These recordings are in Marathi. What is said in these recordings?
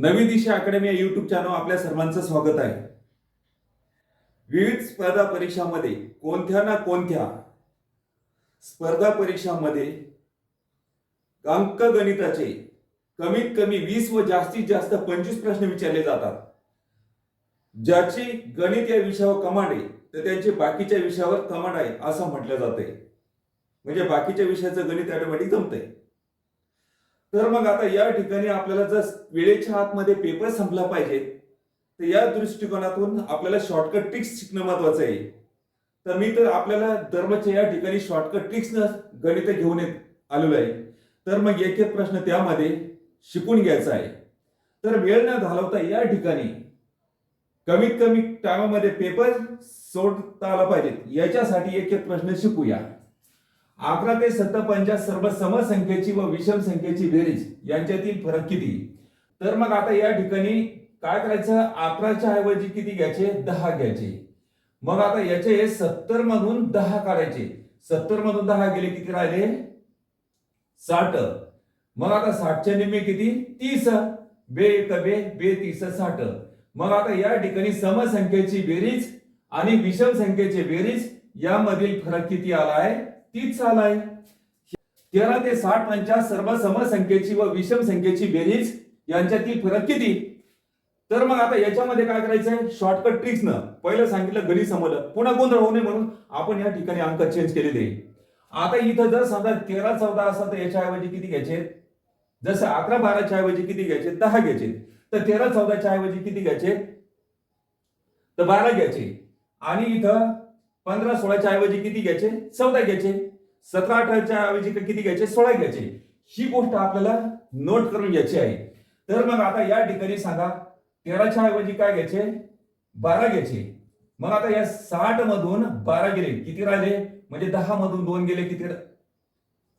नवी दिशा अकॅडमी या युट्यूब चॅनल आपल्या सर्वांचं स्वागत आहे. विविध स्पर्धा परीक्षामध्ये कोणत्या ना कोणत्या स्पर्धा परीक्षामध्ये अंकगणिताचे कमीत कमी वीस व जास्तीत जास्त पंचवीस प्रश्न विचारले जातात. ज्याची गणित या विषयावर कमांड आहे तर त्यांचे बाकीच्या विषयावर कमांड आहे असं म्हटलं जातंय. म्हणजे बाकीच्या विषयाचं गणित ऑटोमॅटिक जमतंय. तर मग आता या ठिकाणी आपल्याला जर वेळेच्या आतमध्ये पेपर संपला पाहिजे तर या दृष्टिकोनातून आपल्याला शॉर्टकट ट्रिक्स शिकणं महत्वाचं आहे. तर मी तर आपल्याला धर्मच्या या ठिकाणी शॉर्टकट ट्रिक्स गणित घेऊन येत आलेलो आहे. तर मग एक एक प्रश्न त्यामध्ये शिकून घ्यायचा आहे. तर वेळ न घालवता या ठिकाणी कमीत कमी टायमामध्ये पेपर सोडता आला पाहिजेत. याच्यासाठी एक एक प्रश्न शिकूया. अकरा ते सत्तर सर्व समसंख्येची व विषम संख्येची बेरीज यांच्यातील फरक किती? तर मग आता या ठिकाणी काय करायचं? अकराच्या ऐवजी किती घ्यायचे? दहा घ्यायचे. मग आता याचे सत्तर मधून दहा काढायचे. सत्तर मधून दहा गेले किती राहिले? साठ. मग आता साठच्या निम्मे किती? तीस. बे एक बे बे तीस साठ. मग आता या ठिकाणी समसंख्येची बेरीज आणि विषम संख्येची बेरीज यामधील फरक किती आला आहे तीच आलाय तेरा ते साठ यांच्या सर्व समसंख्येची व विषम संख्येची बेरीज यांच्यातील फरक किती? तर मग आता याच्यामध्ये काय करायचंय? शॉर्टकट ट्रिक्स न. पहिलं सांगितलं घरी समजलं पुन्हा गोंधळ होऊ नये म्हणून आपण या ठिकाणी अंक चेंज केलेले आता इथं जर समजा तेरा चौदा असता तर याच्या ऐवजी किती घ्यायचे? जसं अकरा बाराच्या ऐवजी किती घ्यायचे? दहा घ्यायचे. तर तेरा चौदाच्या ऐवजी किती घ्यायचे? तर बारा घ्यायचे. आणि इथं पंधरा सोळाच्या ऐवजी किती घ्यायचे? चौदा घ्यायचे. सतरा अठराच्या ऐवजी किती घ्यायचे? सोळा घ्यायचे. ही गोष्ट आपल्याला नोट करून घ्यायची आहे. तर मग आता या ठिकाणी सांगा तेराच्या ऐवजी काय घ्यायचे? बारा घ्यायचे. मग आता या साठ मधून बारा गेले. किती राहिले? म्हणजे दहा मधून दोन गेले किती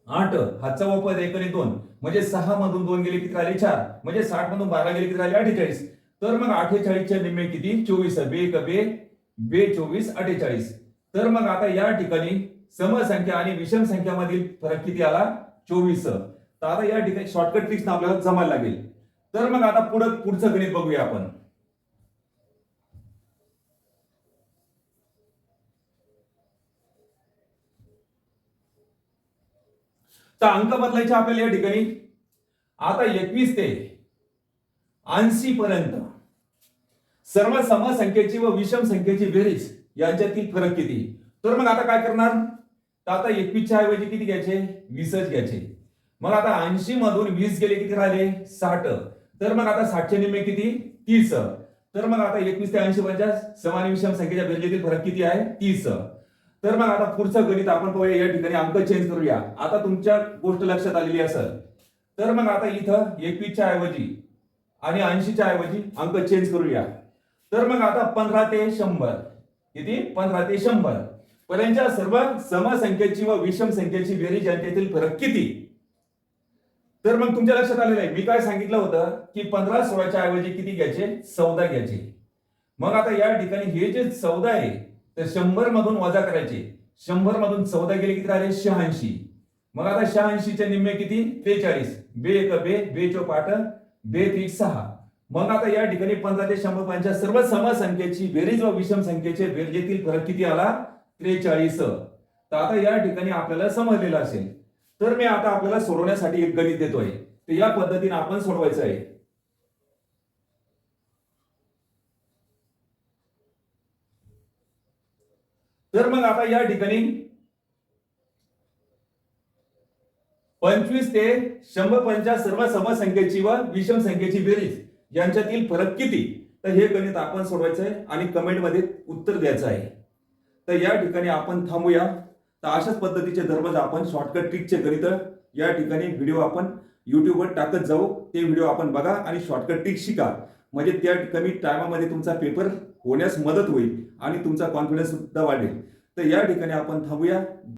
आठ. हा वापर एक आणि दोन. म्हणजे सहा मधून दोन गेले किती राहिले? चार. म्हणजे साठ मधून बारा गेले किती राहिले? अठ्ठेचाळीस. तर मग अठ्ठेचाळीसच्या निम्मे किती? चोवीस. बे कबे बे बे चोवीस अठ्ठेचाळीस. तर मग आता या ठिकाणी समसंख्या आणि विषम संख्यामधील फरक किती आला? चोवीस. तर आता या ठिकाणी शॉर्टकट ट्रिक्स आपल्याला जमायला लागेल. तर मग आता पुढं पुढचं गणित बघूया आपण. तर अंक बदलायचे आपल्याला या ठिकाणी. आता एकवीस ते ऐंशी पर्यंत. सर्व समसंख्येची व विषम संख्येची बेरीज. यांच्यातील फरक किती? तर मग आता काय करणार? तर आता एकवीसच्या ऐवजी किती घ्यायचे? वीसच घ्यायचे. मग आता ऐंशी मधून वीस गेले किती राहिले? साठ. तर मग आता साठचे निम्मे किती? तीस. तर मग आता एकवीस ते ऐंशी पचास समान विषम संख्येच्या बेरजेतील फरक किती आहे? तीस. तर मग आता पुढचं गणित आपण पाहूया. या ठिकाणी अंक चेंज करूया. आता तुमच्या गोष्ट लक्षात आलेली असेल. तर मग आता इथं एकवीसच्या ऐवजी आणि ऐंशीच्या ऐवजी अंक चेंज करूया. तर मग आता पंधरा ते शंभर. किती? पंधरा ते शंभर. पर्यंतच्या सर्व समसंख्येची व विषम संख्येची बेरीज यांच्यातील फरक किती? तर मग तुमच्या लक्षात आलेलं आहे. मी काय सांगितलं होतं की पंधरा सोळाच्या ऐवजी किती घ्यायचे? चौदा घ्यायचे. मग आता या ठिकाणी हे जे चौदा आहे तर शंभर मधून वजा करायचे. शंभर मधून चौदा गेले किती राहिले? शहाऐंशी. मग आता शहाऐंशीच्या निम्मे किती? त्रेचाळीस बे एक बे बे चोप बे तीन सहा. मग आता या ठिकाणी पंधरा ते शंभर पर्यंतच्या सर्व समसंख्येची बेरीज व विषम संख्येचे बेरजेतील फरक किती आला? त्रेचाळीस. तर आता या ठिकाणी आपल्याला समजलेलं असेल. तर मी आता आपल्याला सोडवण्यासाठी एक गणित देतोय. तर या पद्धतीने आपण सोडवायचं आहे. तर मग आता या ठिकाणी पंचवीस ते शंभर पंचा सर्व समसंख्येची व विषम संख्येची बेरीज. यांच्यातील फरक किती? तर हे गणित आपण सोडवायचं आहे आणि कमेंटमध्ये उत्तर द्यायचं आहे. तर या ठिकाणी आपण थांबूया. तर अशाच पद्धतीचे दररोज आपण शॉर्टकट ट्रिकचे गणित या ठिकाणी व्हिडिओ आपण युट्यूबवर टाकत जाऊ. ते व्हिडिओ आपण बघा आणि शॉर्टकट ट्रिक शिका. म्हणजे त्या कमी टायमामध्ये तुमचा पेपर होण्यास मदत होईल आणि तुमचा कॉन्फिडन्स सुद्धा वाढेल. तर या ठिकाणी आपण थांबूया.